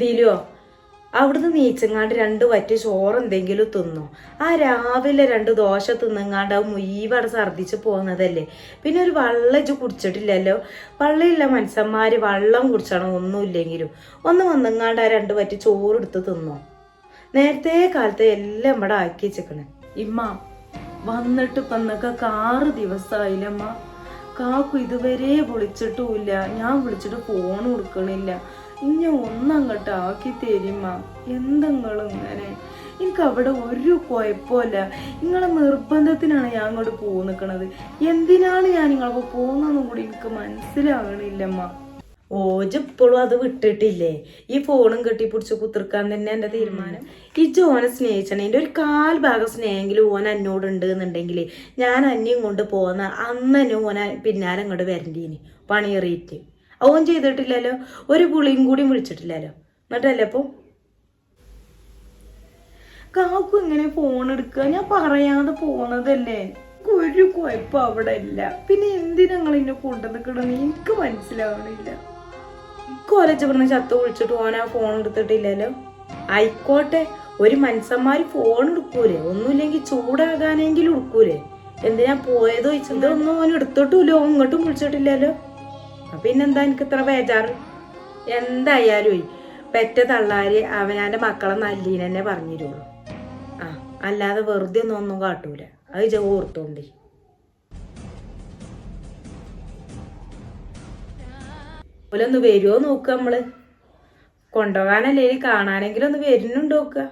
ദിലോ അവിടുന്ന് നീച്ചങ്ങാണ്ട് രണ്ട് വറ്റി ചോറ് എന്തെങ്കിലും തിന്നു? ആ രാവിലെ രണ്ട് ദോശ തിന്നങ്ങാണ്ട് അത് മുയ്യവിടെ ഛർദ്ദിച്ച് പോകുന്നതല്ലേ? പിന്നെ ഒരു വെള്ളം ഇച്ച് കുടിച്ചിട്ടില്ലല്ലോ? വെള്ളമില്ല മനുഷ്യന്മാര് വെള്ളം കുടിച്ചണം ഒന്നുമില്ലെങ്കിലും. ഒന്ന് വന്നങ്ങാണ്ട് ആ രണ്ട് വറ്റി ചോറ് എടുത്ത് തിന്നോ? നേരത്തെ കാലത്ത് എല്ലാം ഇവിടെ ആക്കി വെച്ചേക്കണ്. ഇമ്മ വന്നിട്ട് ഇപ്പൊ കാറ് ദിവസമായില്ലമ്മ കാക്കു ഇതുവരെ വിളിച്ചിട്ടുമില്ല ഞാൻ വിളിച്ചിട്ട് ഫോൺ കൊടുക്കണില്ല. ഇനി ഒന്നങ്ങട്ട് ആക്കി തരുമ. എന്തെങ്കിലും ഇങ്ങനെ എനിക്ക് അവിടെ ഒരു കുഴപ്പമില്ല. നിങ്ങളെ നിർബന്ധത്തിനാണ് ഞാൻ അങ്ങോട്ട് പോ നിൽക്കണത് എന്തിനാണ് ഞാൻ നിങ്ങളൊക്കെ പോകുന്നതെന്നും കൂടി എനിക്ക് മനസ്സിലാകണില്ലമ്മ ഓജിപ്പോഴും അത് വിട്ടിട്ടില്ലേ? ഈ ഫോണും കെട്ടി കെട്ടിപ്പിടിച്ച് കുത്തിർക്കാൻ തന്നെ എന്റെ തീരുമാനം. ഈ ജോനെ സ്നേഹിച്ചണേന്റെ ഒരു കാൽ ഭാഗം സ്നേഹമെങ്കിലും ഓൻ എന്നോടുണ്ട് എന്നുണ്ടെങ്കിൽ ഞാൻ അന്യം കൊണ്ട് പോകുന്ന അന്നെ ഓന പിന്നാലെ അങ്ങോട്ട് വരണ്ടീനി. പണിയേറിയിട്ട് ഓൻ ചെയ്തിട്ടില്ലല്ലോ. ഒരു പുളിയും കൂടിയും വിളിച്ചിട്ടില്ലല്ലോ. എന്നിട്ടല്ലേ അപ്പോ കാക്കു ഇങ്ങനെ ഫോൺ എടുക്കുക. ഞാൻ പറയാതെ പോണതല്ലേ. ഒരു കുഴപ്പം അവിടെ ഇല്ല. പിന്നെ എന്തിനാ നിങ്ങൾ എന്നെ കൊണ്ടുവന്നിക്കണെന്ന് എനിക്ക് മനസ്സിലാവണില്ല. കോലച്ച് പറഞ്ഞ ചത്ത വിളിച്ചിട്ട് ഓൻ ആ ഫോൺ എടുത്തിട്ടില്ലല്ലോ. ആയിക്കോട്ടെ. ഒരു മനുഷ്യന്മാര് ഫോൺ എടുക്കൂലേ? ഒന്നുമില്ലെങ്കിൽ ചൂടാകാനെങ്കിലും എടുക്കൂലേ? എന്തിനാ പോയതോ ഇതൊന്നും ഓൻ എടുത്തിട്ടില്ലോ ഇങ്ങോട്ടും വിളിച്ചിട്ടില്ലല്ലോ. പിന്നെന്താ എനിക്ക് ഇത്ര ബേജാറ്? എന്തായാലും പെറ്റ തള്ളാര് അവനാന്റെ മക്കളെ നല്ലീനെന്നെ പറഞ്ഞിരുള്ളൂ. ആ അല്ലാതെ വെറുതെ ഒന്നും ഒന്നും കാട്ടൂല. അത് ഇജ ഓർത്തോണ്ടേ. ഓലൊന്ന് വരുമോ നോക്കുക നമ്മൾ? കൊണ്ടുപോകാനല്ലേ കാണാനെങ്കിലും ഒന്ന് വരുന്നുണ്ടോക്കുക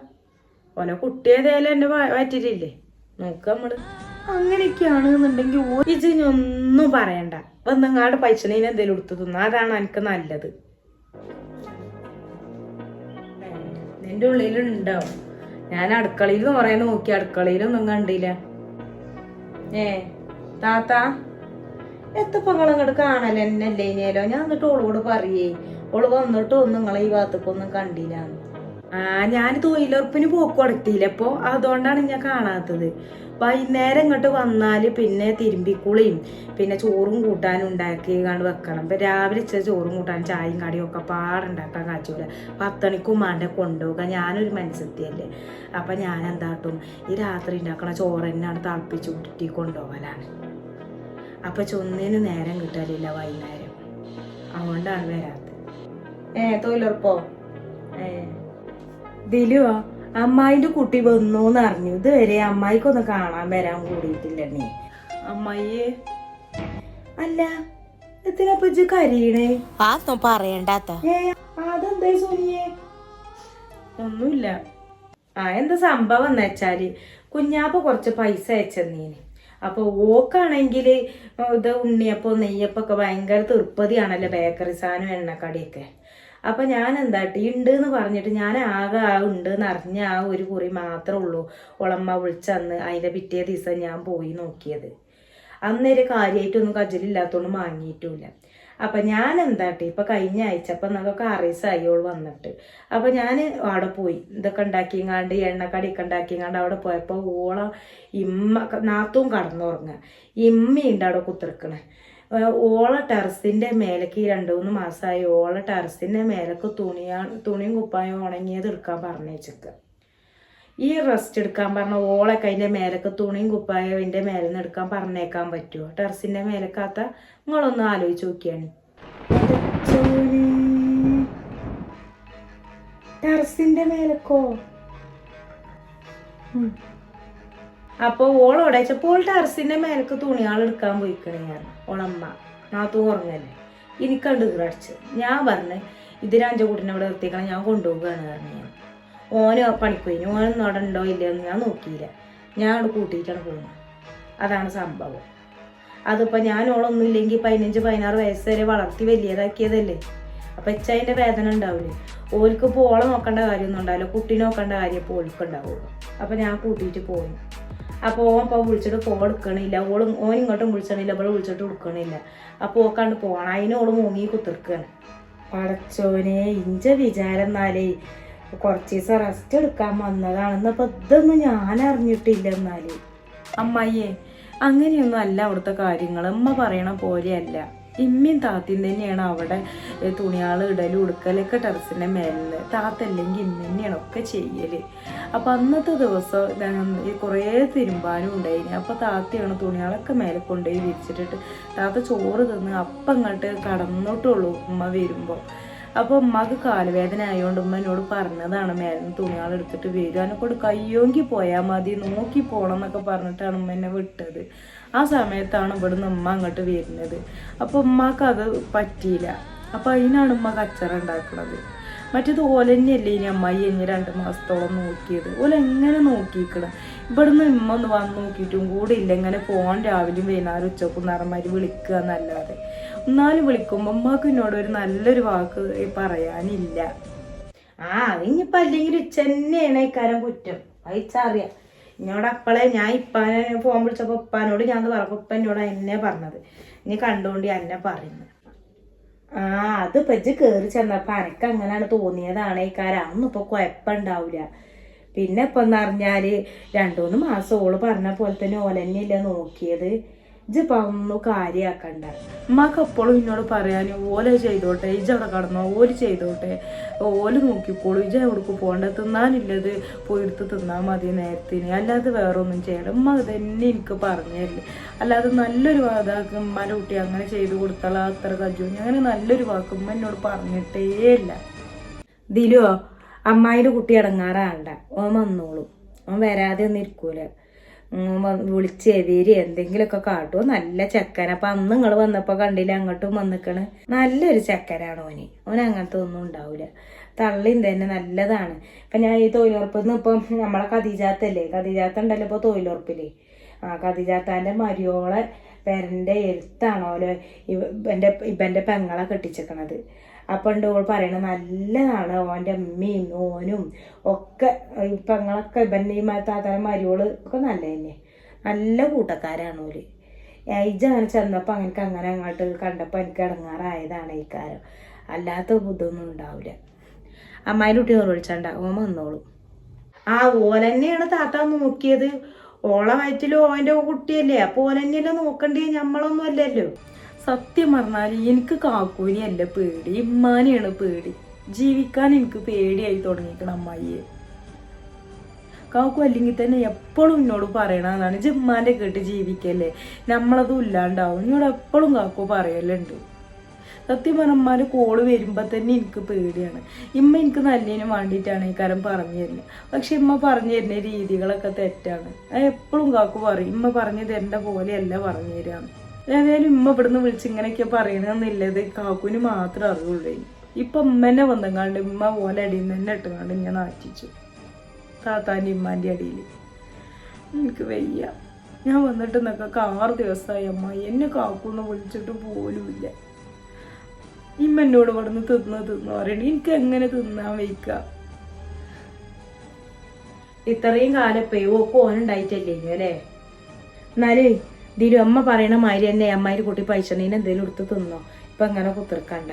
ഓനെ കുട്ടിയേതായാലും എന്നെ പറ്റിട്ടില്ലേ നോക്കുക നമ്മൾ. അങ്ങനെയൊക്കെയാണ് എന്നുണ്ടെങ്കിൽ ഇജിനൊന്നും പറയണ്ട. വന്നങ്ങാട് പൈസനീന് എന്തെങ്കിലും എടുത്തു തിന്നാ. അതാണ് എനിക്ക് നല്ലത്. എന്റെ ഉള്ളിലുണ്ടോ ഞാൻ അടുക്കളയിൽ കുറേ നോക്കി. അടുക്കളയിലൊന്നും കണ്ടില്ല. ഏ താത്ത എത്തപ്പങ്ങൾ അങ്ങോട്ട് കാണലെന്നല്ലേ ഇനിയല്ലോ ഞാൻ എന്നിട്ട് ഓളോട് പറയേ. ഓൾ വന്നിട്ട് ഒന്നും നിങ്ങളെ ഈ ഭാഗത്തേക്കൊന്നും കണ്ടില്ല ഞാൻ തൊഴിലുറപ്പിന് പോക്ക് കൊടുത്തില്ല. അതുകൊണ്ടാണ് ഞാൻ കാണാത്തത്. വൈകുന്നേരം ഇങ്ങോട്ട് വന്നാൽ പിന്നെ തിരുമ്പിക്കുളിയും പിന്നെ ചോറും കൂട്ടാനും ഉണ്ടാക്കി കണ്ട് വെക്കണം. ഇപ്പൊ രാവിലെ ഇച്ച ചോറും കൂട്ടാനും ചായയും കടിയും ഒക്കെ പാടുണ്ടാക്കാൻ കാച്ചൂല പത്തണിക്കും മാണ്ട കൊണ്ടുപോകാൻ. ഞാനൊരു മനസ്സെത്തിയല്ലേ. അപ്പൊ ഞാൻ എന്താട്ടും ഈ രാത്രി ഉണ്ടാക്കണ ചോറ് തന്നെയാണ് തിളപ്പിച്ച് ഊറ്റി കൊണ്ടുപോകലാണ്. അപ്പൊ ചൊന്നിന് നേരം കിട്ടാലില്ല വൈകുന്നേരം. അതുകൊണ്ടാണ് വരാത്തത്. ഏ തൊഴിലുറപ്പോ? ഏ. ദിലുവോ അമ്മായിന്റെ കുട്ടി വന്നു എന്ന് അറിഞ്ഞു. ഇതുവരെ അമ്മായിക്കൊന്ന് കാണാൻ വരാൻ കൂടിയിട്ടില്ല നീ അമ്മായിയെ. അല്ല എത്തിനപ്പൊ ഇജ്ജ് കരീണേ അതൊന്നും പറയണ്ടാത്ത. ഏ അതെന്താ സോനിയെ? ഒന്നുമില്ല. ആ എന്താ സംഭവം എന്ന് വെച്ചാൽ കുഞ്ഞാപ്പ കുറച്ച് പൈസ അയച്ചെന്നീന്. അപ്പൊ ഓക്കാണെങ്കിൽ ഇത് ഉണ്ണിയപ്പോ നെയ്യപ്പൊക്കെ ഭയങ്കര തൃപ്പതിയാണല്ലോ ബേക്കറി സാധനം എണ്ണക്കടിയൊക്കെ. അപ്പൊ ഞാൻ എന്താട്ടി ഉണ്ട് എന്ന് പറഞ്ഞിട്ട് ഞാൻ ആകെ ആ ഉണ്ട് എന്ന് അറിഞ്ഞ ആ ഒരു കുറി മാത്രമേ ഉള്ളൂ. ഒളമ്മ വിളിച്ചന്ന് അതിന്റെ പിറ്റേ ദിവസം ഞാൻ പോയി നോക്കിയത്. അന്നേരം കാര്യമായിട്ടൊന്നും കജലില്ലാത്തതുകൊണ്ട് വാങ്ങിയിട്ടുമില്ല അപ്പൊ ഞാൻ എന്താട്ടി ഇപ്പൊ കഴിഞ്ഞ ആഴ്ച അപ്പൊ നമുക്ക് അറിയസായി ഓൾ വന്നിട്ട്. അപ്പൊ ഞാൻ അവിടെ പോയി. ഇതൊക്കെ ഉണ്ടാക്കിങ്ങാണ്ട് എണ്ണക്കടിയൊക്കെ ഉണ്ടാക്കിയങ്ങാണ്ട് അവിടെ പോയപ്പോ ഓള ഇമ്മ നാത്തും കടന്നുറങ്ങുക ഇമ്മയുണ്ട് അവിടെ കുത്തിറക്കണേ ഓള ടെറസിന്റെ മേലേക്ക് ഈ രണ്ടു മൂന്ന് മാസമായി ഓള ടെറസിന്റെ മേലേക്ക് തുണിയാ തുണിയും കുപ്പായും ഉണങ്ങിയത് എടുക്കാൻ പറഞ്ഞേച്ചിക്ക ഈ റെസ്റ്റ് എടുക്കാൻ പറഞ്ഞ ഓളൊക്കെ അതിന്റെ മേലൊക്കെ തുണിയും കുപ്പായും അതിന്റെ മേലെ നിന്ന് എടുക്കാൻ പറഞ്ഞേക്കാൻ പറ്റുമോ ടെറസിന്റെ മേലക്കാത്ത നിങ്ങളൊന്ന് ആലോചിച്ച് നോക്കിയാണ്. ടെറസിന്റെ മേലക്കോ? അപ്പൊ ഓളോടെ ചപ്പോൾ ടെറസിന്റെ മേലക്ക് തുണിയാൾ എടുക്കാൻ പോയിക്കണേ ഞാൻ. ഓളമ്മ. നാത്തു ഉറങ്ങല്ലേ എനിക്കണ്ട് ഇറച്ച് ഞാൻ പറഞ്ഞ് ഇത് അഞ്ചു കൂട്ടിനെ ഇവിടെ നിർത്തിക്കണം ഞാൻ കൊണ്ടുപോവുകയാണ് പറഞ്ഞു ഞാൻ. ഓന് പണിക്ക് പോയി ഓനൊന്നും അവിടെ ഉണ്ടോ ഇല്ലയോ എന്ന് ഞാൻ നോക്കിയില്ല. ഞാൻ അവിടെ കൂട്ടിയിട്ടാണ് പോകുന്നത് അതാണ് സംഭവം. അതിപ്പോൾ ഞാൻ ഓളൊന്നും ഇല്ലെങ്കിൽ പതിനഞ്ച് പതിനാറ് വയസ്സ് വരെ വളർത്തി വലിയതാക്കിയതല്ലേ? അപ്പം എച്ചതിന്റെ വേദന ഉണ്ടാവില്ലേ ഓൽക്ക് ഇപ്പോൾ ഓളെ നോക്കേണ്ട കാര്യമൊന്നും ഉണ്ടാവില്ല. കുട്ടി നോക്കേണ്ട കാര്യം ഇപ്പോൾ ഓൾക്കുണ്ടാവുള്ളൂ അപ്പം ഞാൻ കൂട്ടിയിട്ട് പോകുന്നു അപ്പോൾ ഓൻ ഇപ്പോൾ വിളിച്ചിട്ട് ഫോൺ എടുക്കണില്ല. ഓളും ഓൻ ഇങ്ങോട്ടും വിളിച്ചണില്ല. അപ്പോൾ വിളിച്ചിട്ട് കൊടുക്കണില്ല. അപ്പോൾ ഓക്കാണ്ട് പോകണം അതിന് ഓൾ മുങ്ങി കുത്തിർക്കാണ് പടച്ചോനെ ഇഞ്ച വിചാരം എന്നാലേ കുറച്ച് ദിവസം റെസ്റ്റ് എടുക്കാൻ വന്നതാണെന്ന് അപ്പൊ ഇതൊന്നും ഞാൻ അറിഞ്ഞിട്ടില്ല എന്നാൽ. അമ്മായിയെ അങ്ങനെയൊന്നും അല്ല അവിടുത്തെ കാര്യങ്ങൾ അമ്മ പറയണ പോലെയല്ല. ഇമ്മയും താത്തയും തന്നെയാണ് അവിടെ തുണിയാൾ ഇടലും ഉടുക്കലൊക്കെ ടെറസിന്റെ മേലിൽ. താത്ത അല്ലെങ്കിൽ ഇമ്മ തന്നെയാണ് ഒക്കെ ചെയ്യൽ അപ്പം അന്നത്തെ ദിവസം കുറേ തിരുമ്പാനും ഉണ്ടായിന്. അപ്പോൾ താത്തയാണ് തുണിയാളൊക്കെ മേലെ കൊണ്ടുപോയി വിരിച്ചിട്ടിട്ട് താത്ത ചോറ് തിന്ന് അപ്പം അങ്ങോട്ട് കടന്നിട്ടുള്ളൂ ഉമ്മ വരുമ്പോൾ അപ്പോൾ ഉമ്മക്ക് കാലുവേദന ആയതുകൊണ്ട് ഉമ്മ എന്നോട് പറഞ്ഞതാണ് മേലിന് തുണിയാൾ എടുത്തിട്ട് വരിക. എന്നെ കൊണ്ട് കയ്യോങ്കി പോയാൽ മതി നോക്കി പോകണം എന്നൊക്കെ പറഞ്ഞിട്ടാണ് ഉമ്മ എന്നെ വിട്ടത്. ആ സമയത്താണ് ഇവിടുന്ന് ഉമ്മ അങ്ങോട്ട് വരുന്നത്. അപ്പോൾ ഉമ്മക്ക് അത് പറ്റിയില്ല. അപ്പം അതിനാണ് ഉമ്മ കച്ചറ ഉണ്ടാക്കുന്നത് മറ്റേത് ഓലന്നെയല്ലേ ഇനി അമ്മായി ഇനി രണ്ട് മാസത്തോളം നോക്കിയത്. ഓല എങ്ങനെ നോക്കിയിരിക്കണം? ഇവിടുന്ന് ഉമ്മ ഒന്ന് വന്ന് നോക്കിയിട്ടും കൂടെ ഇല്ല. ഇങ്ങനെ ഫോൺ രാവിലെയും വൈകുന്നേരം ഉച്ചക്കും നിറമാരി വിളിക്കുക എന്നല്ലാതെ. എന്നാലും വിളിക്കുമ്പോൾ ഉമ്മക്ക് എന്നോട് ഒരു നല്ലൊരു വാക്ക് പറയാനില്ല. ആ ഇനിയിപ്പോൾ അല്ലെങ്കിൽ ഉച്ച തന്നെയാണ് ഇക്കാരം കുറ്റം. അയച്ചറിയാം എന്നോട് അപ്പളെ ഞാൻ ഇപ്പാനെ ഫോൺ വിളിച്ചപ്പോൾ ഉപ്പാനോട് ഞാൻ പറഞ്ഞു ഉപ്പ എന്നോട് എന്നെ പറഞ്ഞത്. ഇനി കണ്ടുകൊണ്ട് എന്നെ പറയുന്നത് ആ അത് പജ്ജ് കേറി ചെന്നപ്പോൾ അനക്ക് അങ്ങനെയാണ് തോന്നിയതാണ് ഈ കാര്യം അതൊന്നും ഇപ്പൊ കുഴപ്പമുണ്ടാവില്ല പിന്നെ ഇപ്പം എന്ന് രണ്ടു മൂന്ന് മാസം ഓൾ പറഞ്ഞ പോലെ തന്നെ ഓലന്നെയല്ലേ നോക്കിയത്. ഇജ്ജിപ്പോ ഒന്നും കാര്യാക്കണ്ട. ഉമ്മാക്ക് എപ്പോഴും എന്നോട് പറയാൻ ഓല ചെയ്തോട്ടെ ഇജ്ജ് അവിടെ കടന്നോ ഓൽ ചെയ്തോട്ടെ. ഓൽ നോക്കിക്കോളൂ ഇജ്ജ് എവിടേക്ക് പോകണ്ട? തിന്നാനില്ലത് പോയിടുത്ത് തിന്നാൽ മതി നേരത്തിന്. അല്ലാതെ വേറെ ഒന്നും ചെയ്യണം ഉമ്മ തന്നെ എനിക്ക് പറഞ്ഞു അല്ലാതെ നല്ലൊരു വാതാക്ക് ഉമ്മാന്റെ കുട്ടി അങ്ങനെ ചെയ്ത് കൊടുത്താൽ അത്ര കജു അങ്ങനെ നല്ലൊരു വാക്ക് ഉമ്മ എന്നോട് പറഞ്ഞിട്ടേ ഇല്ല. ദിലുവോ അമ്മായിന്റെ കുട്ടി ഇടങ്ങാറാണ്ട ഓൻ വന്നോളും. ഓൻ വരാതെ ഒന്നും വിളിച്ച് എതിരി എന്തെങ്കിലുമൊക്കെ കാട്ടുമോ നല്ല ചെക്കൻ അപ്പൊ അന്ന് നിങ്ങൾ വന്നപ്പോ കണ്ടില്ല അങ്ങോട്ടും വന്നിക്കണ്. നല്ലൊരു ചെക്കനാണ് ഓന്. ഓൻ അങ്ങനത്തെ ഒന്നും ഉണ്ടാവില്ല തള്ളിയും തന്നെ നല്ലതാണ്. ഇപ്പൊ ഞാൻ ഈ തൊഴിലുറപ്പിൽ നിന്ന് ഇപ്പം നമ്മളെ കതിജാത്തല്ലേ കതിജാത്ത ഉണ്ടല്ലോ ഇപ്പൊ തൊഴിലുറപ്പിലേ. ആ കതിജാത്താന്റെ മരിയോളെ പെരന്റെ എഴുത്താണോലോ ഇവന്റെ ഇവന്റെ പെങ്ങളെ കെട്ടിച്ചേക്കണത്. അപ്പൊ ഉണ്ട് ഓൾ പറയണ നല്ലതാണ് ഓന്റെ അമ്മയും ഓനും ഒക്കെ ഇപ്പം പെങ്ങളൊക്കെ ഇവന്റെ ഈ താത്താര മരിയോൾ ഒക്കെ നല്ല തന്നെ നല്ല കൂട്ടക്കാരാണ് ഓൽ. ഏജ് അങ്ങനെ ചെന്നപ്പോൾ അങ്ങനെ അങ്ങനെ അങ്ങോട്ട് കണ്ടപ്പോൾ എനിക്ക് ഇടങ്ങാറായതാണ് ഈ കാര്യം. അല്ലാത്ത ബുദ്ധമൊന്നും ഉണ്ടാവില്ല അമ്മായിന്റെ കുട്ടി വിളിച്ചണ്ട ഓൻ വന്നോളും. ആ ഓലെന്നെയാണ് താത്ത നോക്കിയത്. ഓളെ വയറ്റിലും ഓന്റെ കുട്ടിയല്ലേ അപ്പൊ ഓലെന്നെയല്ലേ നോക്കണ്ടേ? ഞമ്മളൊന്നും അല്ലല്ലോ. സത്യം പറഞ്ഞാൽ എനിക്ക് കാക്കൂനിയല്ല പേടി ഇമ്മാനെയാണ് പേടി. ജീവിക്കാൻ എനിക്ക് പേടിയായി തുടങ്ങിക്കണം അമ്മായിയെ. കാക്കു അല്ലെങ്കിൽ തന്നെ എപ്പോഴും എന്നോട് പറയണതാണ് ജിമ്മാന്റെ കേട്ട് ജീവിക്കല്ലേ? നമ്മളതും ഇല്ലാണ്ടാവും. എന്നോട് എപ്പോഴും കാക്കു പറയലുണ്ട്. സത്യം പറഞ്ഞമാര് കോൾ വരുമ്പോൾ തന്നെ എനിക്ക് പേടിയാണ്. ഇമ്മ എനിക്ക് നല്ലതിന് വേണ്ടിയിട്ടാണ് ഈ കാര്യം പറഞ്ഞു തരുന്നത്. പക്ഷെ ഇമ്മ പറഞ്ഞു തരുന്ന രീതികളൊക്കെ തെറ്റാണ്. അത് എപ്പോഴും കാക്കു പറയും ഇമ്മ പറഞ്ഞു തരേണ്ട പോലെയല്ല പറഞ്ഞു തരാന്ന്. ഏതായാലും ഉമ്മ ഇവിടുന്ന് വിളിച്ച് ഇങ്ങനെയൊക്കെ പറയണമെന്നില്ലത് കാക്കുവിന് മാത്രമേ അറിയുള്ളൂ. ഇപ്പൊ ഉമ്മനെ വന്നങ്ങാണ്ട് ഉമ്മ പോലെ അടിയിൽ നിന്ന് തന്നെ ഇട്ടുങ്ങാണ്ട് ഞാൻ നാറ്റിച്ചു. താത്താന്റെ ഉമ്മാന്റെ അടിയിൽ. എനിക്ക് വയ്യ. ഞാൻ വന്നിട്ട് നിൽക്കൊക്കെ ആറ് ദിവസമായി അമ്മ. എന്നെ കാക്കൂന്ന് വിളിച്ചിട്ട് പോലുമില്ല ഇമ്മ എന്നോട് ഇവിടുന്ന് തിന്ന് തിന്ന് പറയണേ. എനിക്ക് എങ്ങനെ തിന്നാൻ വയ്ക്ക? ഇത്രയും കാലം ഓക്ക് ഓനുണ്ടായിട്ടല്ലേ അല്ലേ? എന്നാലേ ഇതിലും അമ്മ പറയണ മാതിരി തന്നെ അമ്മായി കൂട്ടി പൈച്ചണീനെ എന്തെങ്കിലും എടുത്ത് തിന്നോ. ഇപ്പൊ അങ്ങനെ കുത്തിർക്കണ്ട.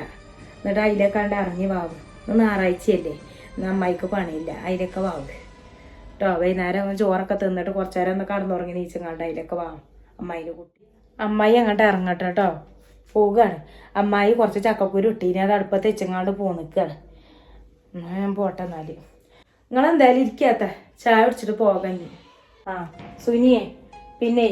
എന്നിട്ട് അതിലേക്കാണ്ട് ഇറങ്ങി വാവ് ഇന്ന് ഞായറാഴ്ചയല്ലേ. ഇന്ന് അമ്മായിക്ക് പണിയില്ല. അതിലൊക്കെ വാവ് കേട്ടോ വൈകുന്നേരം ഒന്ന് ചോറൊക്കെ തിന്നിട്ട് കുറച്ചു നേരം ഒന്ന് കടന്നുറങ്ങി നീച്ചങ്ങാണ്ട് അതിലൊക്കെ വാവും അമ്മായിന്റെ കുട്ടി. അമ്മായി അങ്ങോട്ട് ഇറങ്ങട്ടെ കേട്ടോ പോവുകയാണ് അമ്മായി കുറച്ച് ചക്കക്കുരു ഇട്ടീനി. അത് അടുപ്പത്ത് വെച്ചങ്ങാണ്ട് പോ നിൽക്കുകയാണ് എന്നാ ഞാൻ പോട്ടെ എന്നാൽ. നിങ്ങൾ എന്തായാലും ഇരിക്കാത്ത. ചായ കുടിച്ചിട്ട് പോകാൻ. ആ സുനിയെ. പിന്നെ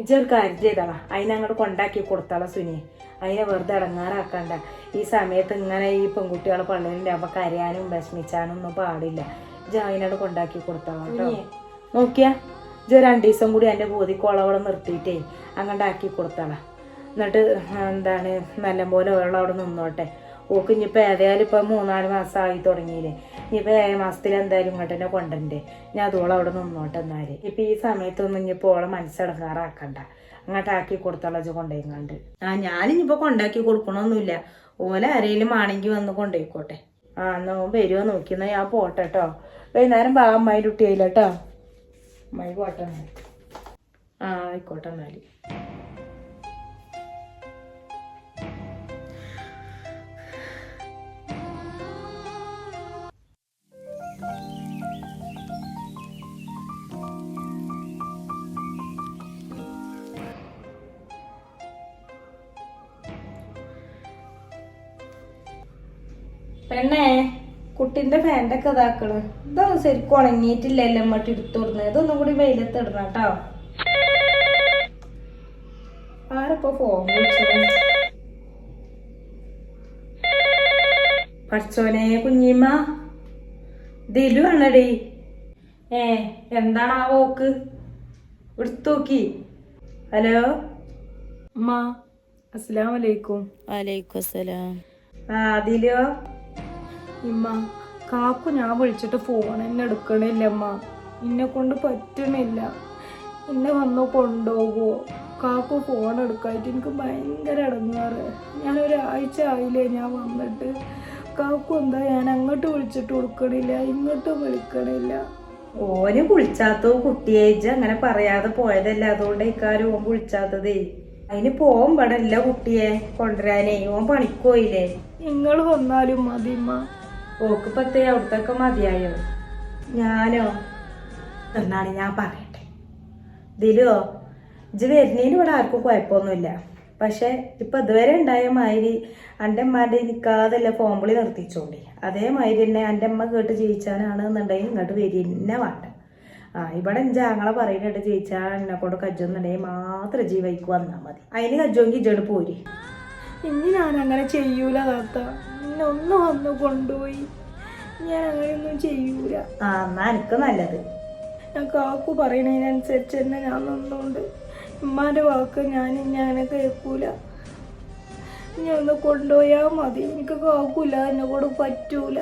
ഇജൊരു കാര്യം ചെയ്താളാ. അതിനെ അങ്ങോട്ട് കൊണ്ടാക്കി കൊടുത്താളാ സുനി. അതിനെ വെറുതെ ഇടങ്ങാറാക്കണ്ട. ഈ സമയത്ത് ഇങ്ങനെ ഈ പെൺകുട്ടികളെ പള്ളിയിലുണ്ട്. അപ്പൊ കരയാനും വിഷമിച്ചാനും ഒന്നും പാടില്ല. ഇജ അതിനോട് കൊണ്ടാക്കി കൊടുത്താളാ കേട്ടോ. നോക്കിയാ? ഇജ രണ്ടു ദിവസം കൂടി എന്റെ ബോധിക്കോളവിടെ നിർത്തിയിട്ടേ അങ്ങോട്ട് ആക്കി കൊടുത്താളാ. എന്നിട്ട് എന്താണ് നല്ല നല്ലപോലെ അവിടെ നിന്നോട്ടെ. ഓക്ക് ഇനിയിപ്പോൾ ഏതായാലും ഇപ്പം മൂന്നാൽ മാസം ആയി തുടങ്ങിയില്ലേ. ഇനിയിപ്പോൾ ഏഴ് മാസത്തിൽ എന്തായാലും ഇങ്ങോട്ട് തന്നെ കൊണ്ടുവരണ്ടേ. ഞാൻ അതോളം അവിടെ നിന്നോട്ടെ എന്നാൽ. ഇപ്പം ഈ സമയത്തൊന്നും ഇനിയിപ്പോൾ ഓളെ മനസ്സടങ്ങാറാക്കണ്ട. അങ്ങോട്ട് ആക്കി കൊടുത്തോളാ കൊണ്ടുപോയിങ്ങാണ്ട് ആ ഞാനിനിയിപ്പോൾ കൊണ്ടാക്കി കൊടുക്കണമൊന്നുമില്ല ഓല ആരെങ്കിലും ആണെങ്കിൽ വന്ന് കൊണ്ടുപോയിക്കോട്ടെ ആ എന്നാ വരുമോ നോക്കിയെന്നാ ഞാൻ പോട്ടെ കേട്ടോ വൈകുന്നേരം ബാ അമ്മായി കുട്ടിയായില്ല കേട്ടോ അമ്മായി പോട്ടെ എന്നാൽ ആ ആയിക്കോട്ടെ എന്നാൽ പെണ്ണേ കുട്ടിന്റെ ഫാന്റെ ഒക്കെ ഇതാക്കണ് ഇതൊന്നും ശരിക്കും ഉണങ്ങിയിട്ടില്ലല്ലോ അമ്മട്ട് എടുത്തോടുന്നത് ഇതൊന്നും കൂടി വെയിലത്ത് ഇടണം കേട്ടോ. ആരപ്പോ ഫോൺ വിളിച്ചത്? പഠിച്ചോനെ കുഞ്ഞിമ്മ. ദിലു ആണടി. ഏ എന്താണ് ആ വോക്ക്? എടുത്തോക്കി ഹലോ? അമ്മ അസ്സലാമലൈക്കും വലൈക്കും അസ്സലാം ആ ദിലു? ഇമ്മ കാക്കു ഞാൻ വിളിച്ചിട്ട് ഫോൺ എന്നെ എടുക്കണില്ല അമ്മ എന്നെ കൊണ്ട് പറ്റണില്ല. എന്നെ വന്ന് കൊണ്ടുപോകുമോ കാക്കു ഫോൺ എടുക്കായിട്ട് എനിക്ക് ഭയങ്കര ഇടങ്ങാറ്. ഞാൻ ഒരാഴ്ച ആയില്ലേ ഞാൻ വന്നിട്ട്. കാക്കു എന്താ ഞാൻ അങ്ങോട്ട് വിളിച്ചിട്ട് കൊടുക്കണില്ല ഇങ്ങോട്ടും വിളിക്കണില്ല. ഓന് വിളിച്ചാത്ത കുട്ടിയേജ് അങ്ങനെ പറയാതെ പോയതല്ല അതുകൊണ്ട് ഇക്കാരും ഓൻ വിളിച്ചാത്തതേ അതിന് പോവും പടല്ല കുട്ടിയെ കൊണ്ടുവരാനേ ഓൻ പണിക്കോയില്ലേ നിങ്ങൾ വന്നാലും മതിമ്മ ഓക്ക് പത്തേ അവിടത്തൊക്കെ മതിയായോ? ഞാനോ? എന്നാണ് ഞാൻ പറയട്ടെ. ദിലുവോ ഇജ് വരുന്നതിന് ഇവിടെ ആർക്കും കുഴപ്പമൊന്നുമില്ല. പക്ഷെ ഇപ്പൊ ഇതുവരെ ഉണ്ടായ മാതിരി എന്റെ അമ്മാന്റെ നിൽക്കാതല്ല വിളി നിർത്തിച്ചോണ്ടി. അതേമാതിരി തന്നെ എന്റെ അമ്മ കേട്ട് ജയിച്ചാനാണ് എന്നുണ്ടെങ്കിൽ ഇങ്ങോട്ട് വരി എന്നെ വേണ്ട. ആ ഇവിടെ എന്റെ ആങ്ങളെ പറയുന്നുണ്ട് ജയിച്ചാൽ എന്നെ കൊണ്ട് കജ്ജൊന്നുണ്ടെങ്കിൽ മാത്രം ജീവയ്ക്ക് വന്നാൽ മതി. അതിന് കജ്ജോങ്കി ഇജോട് പോരി. ഇനി ഞാൻ അങ്ങനെ ചെയ്യൂല താത്ത. എന്നെ ഒന്ന് വന്ന് കൊണ്ടുപോയി. ഞാൻ അങ്ങനെയൊന്നും ചെയ്യൂല. ആ എന്നാ എനിക്ക് നല്ലത്. ഞാൻ കാക്കു പറയണതിനനുസരിച്ച് തന്നെ ഞാൻ നിന്നുകൊണ്ട് ഉമ്മാന്റെ വാക്ക് ഞാൻ അങ്ങനെ കേൾക്കൂല. ഞാൻ ഒന്ന് കൊണ്ടുപോയാൽ മതി. എനിക്ക് കാക്കൂല എന്നെ കൂടെ പറ്റൂല.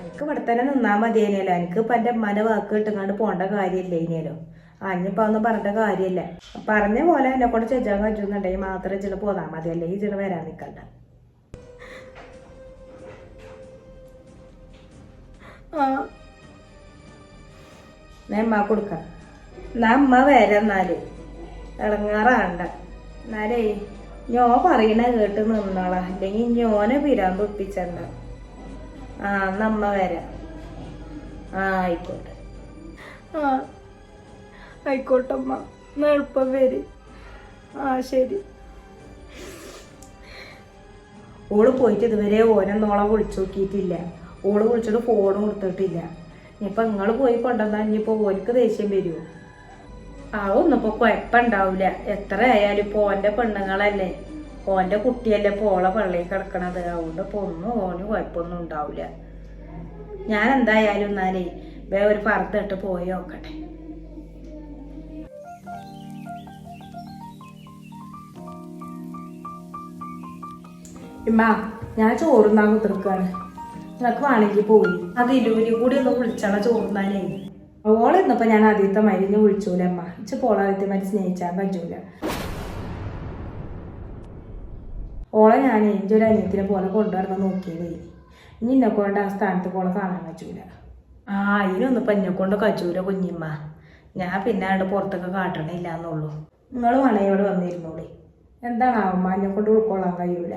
എനിക്ക് ഇവിടെ തന്നെ നിന്നാ മതിയേനല്ലോ എനിക്ക് ഇപ്പൊ എന്റെ അമ്മാന്റെ വാക്ക് കിട്ടുങ്ങാണ്ട് പോണ്ട കാര്യമില്ല ഇനിയല്ലോ അഞ്ഞിപ്പോ ഒന്നും പറഞ്ഞ കാര്യമില്ല. പറഞ്ഞ പോലെ എന്നെ കൊണ്ട് ചെജാൻ പറ്റുന്നുണ്ടെങ്കിൽ മാത്രം ചില പോന്നാ മതി. അല്ലെങ്കിൽ ചില വരാൻ നിക്കണ്ട. ഞാൻ അമ്മ കൊടുക്കാം. എന്നാ അമ്മ വരാം എന്നാൽ. എന്നാലേ ഞോ പറയണ കേട്ട് നിന്നോളാ. അല്ലെങ്കിൽ ഞോനെ പിരാന്ത് ഒപ്പിച്ചണ്ട. ആ നമ്മ വരാം. ആ ആയിക്കോട്ടെ. ആ ആയിക്കോട്ടമ്മ എന്നാ എളുപ്പം വരി. ആ ശരി. ഓൾ പോയിട്ട് ഇതുവരെ ഓനെന്നോളെ വിളിച്ചു നോക്കിയിട്ടില്ല. ഓൾ വിളിച്ചിട്ട് ഫോൺ കൊടുത്തിട്ടില്ല. ഇനിയിപ്പൊ നിങ്ങൾ പോയി കൊണ്ടുവന്നാൽ ഇനിയിപ്പോ ഓനക്ക് ദേഷ്യം വരുമോ ആ ഒന്നിപ്പോ കുഴപ്പമുണ്ടാവില്ല എത്ര ആയാലും ഇപ്പൊ ഓന്റെ പെണ്ണുങ്ങളല്ലേ? ഓന്റെ കുട്ടിയല്ലേ ഇപ്പൊ ഓളെ പള്ളിയിൽ കിടക്കണത്. അതുകൊണ്ട് ഇപ്പൊ ഒന്നും ഓന് കുഴപ്പമൊന്നും ഉണ്ടാവില്ല ഞാൻ എന്തായാലും എന്നാലേ വേ ഒരു പറത്തിട്ട് പോയി നോക്കട്ടെ. ഇമ്മ ഞാൻ ചോറുന്നാൻ കുത്തിർക്കാണ് നിനക്ക് വേണമെങ്കിൽ പോയി. അത് ഇലൂരി കൂടി ഒന്ന് വിളിച്ചണ ഓളെ ഇന്നിപ്പോ ഞാൻ ആദ്യത്തെ മരുന്ന് വിളിച്ചൂല അമ്മ. ഇച്ച പോളാദ്യത്തെ മരി സ്നേഹിച്ചാൻ പറ്റൂല. ഓളെ ഞാൻ എന്റെ ഒരു അനിയത്തിനെ പോലെ കൊണ്ടുവരണം നോക്കിയതേ. ഇനി എന്നെ കൊണ്ട് ആ സ്ഥാനത്ത് പോലെ കാണാൻ പറ്റൂല. ആ അതിനൊന്നും ഇപ്പൊ എന്നെ കൊണ്ട് കച്ചൂല കുഞ്ഞിമ്മ. ഞാൻ പിന്നെ അവിടെ പുറത്തൊക്കെ കാട്ടണില്ല എന്നുള്ളൂ. നിങ്ങൾ വേണേ ഇവിടെ വന്നിരുന്നോളി. എന്താണ് അമ്മ എന്നെ കൊണ്ട് ഉൾക്കൊള്ളാൻ കഴിയൂല?